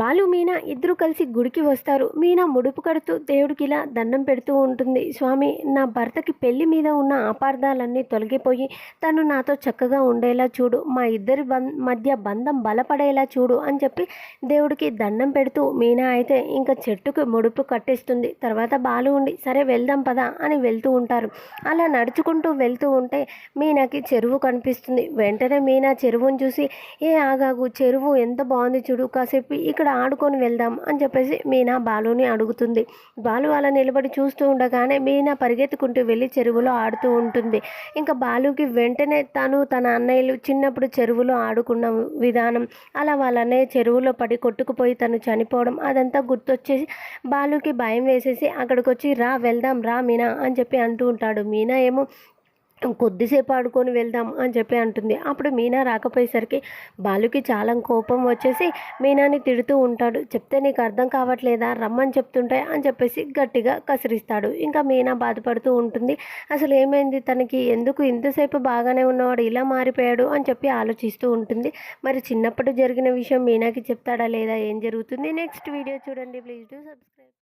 బాలు మీనా ఇద్దరు కలిసి గుడికి వస్తారు. మీనా ముడుపు కడుతూ దేవుడికి ఇలా దండం పెడుతూ ఉంటుంది. స్వామి నా భర్తకి పెళ్ళి మీద ఉన్న అపార్థాలన్నీ తొలగిపోయి తను నాతో చక్కగా ఉండేలా చూడు. మా ఇద్దరి బం మధ్య బంధం బలపడేలా చూడు అని చెప్పి దేవుడికి దండం పెడుతూ మీనా అయితే ఇంకా చెట్టుకు ముడుపు కట్టేస్తుంది. తర్వాత బాలు ఉండి సరే వెళ్దాం పదా అని వెళ్తూ ఉంటారు. అలా నడుచుకుంటూ వెళ్తూ ఉంటే మీనాకి చెరువు కనిపిస్తుంది. వెంటనే మీనా చెరువును చూసి ఏ ఆగాగు చెరువు ఎంత బాగుంది చూడు. కాసేపు ఇక్కడ ఆడుకొని వెళ్దాం అని చెప్పేసి మీనా బాలుని అడుగుతుంది. బాలు అలా నిలబడి చూస్తూ ఉండగానే మీనా పరిగెత్తుకుంటూ వెళ్ళి చెరువులో ఆడుతూ ఉంటుంది. ఇంకా బాలుకి వెంటనే తను తన అన్నయ్యలు చిన్నప్పుడు చెరువులో ఆడుకున్న విధానం అలా వాళ్ళ అన్నయ్య చెరువులో పడి కొట్టుకుపోయి తను చనిపోవడం అదంతా గుర్తొచ్చేసి బాలుకి భయం వేసేసి అక్కడికి వచ్చి రా వెళ్దాం రా మీనా అని చెప్పి అంటూ ఉంటాడు. మీనా ఏమో కొద్దిసేపు ఆడుకొని వెళ్దాం అని చెప్పి అంటుంది. అప్పుడు మీనా రాకపోయేసరికి బాలుకి చాలా కోపం వచ్చేసి మీనాని తిడుతూ ఉంటాడు. చెప్తే నీకు అర్థం కావట్లేదా? రమ్మని చెప్తుంటే అని చెప్పేసి గట్టిగా కసిరిస్తాడు. ఇంకా మీనా బాధపడుతూ ఉంటుంది. అసలు ఏమైంది? తనకి ఎందుకు ఇంతసేపు బాగానే ఉన్నవాడు ఇలా మారిపోయాడు అని చెప్పి ఆలోచిస్తూ ఉంటుంది. మరి చిన్నప్పుడు జరిగిన విషయం మీనాకి చెప్తాడా లేదా? ఏం జరుగుతుంది? నెక్స్ట్ వీడియో చూడండి. Please do subscribe.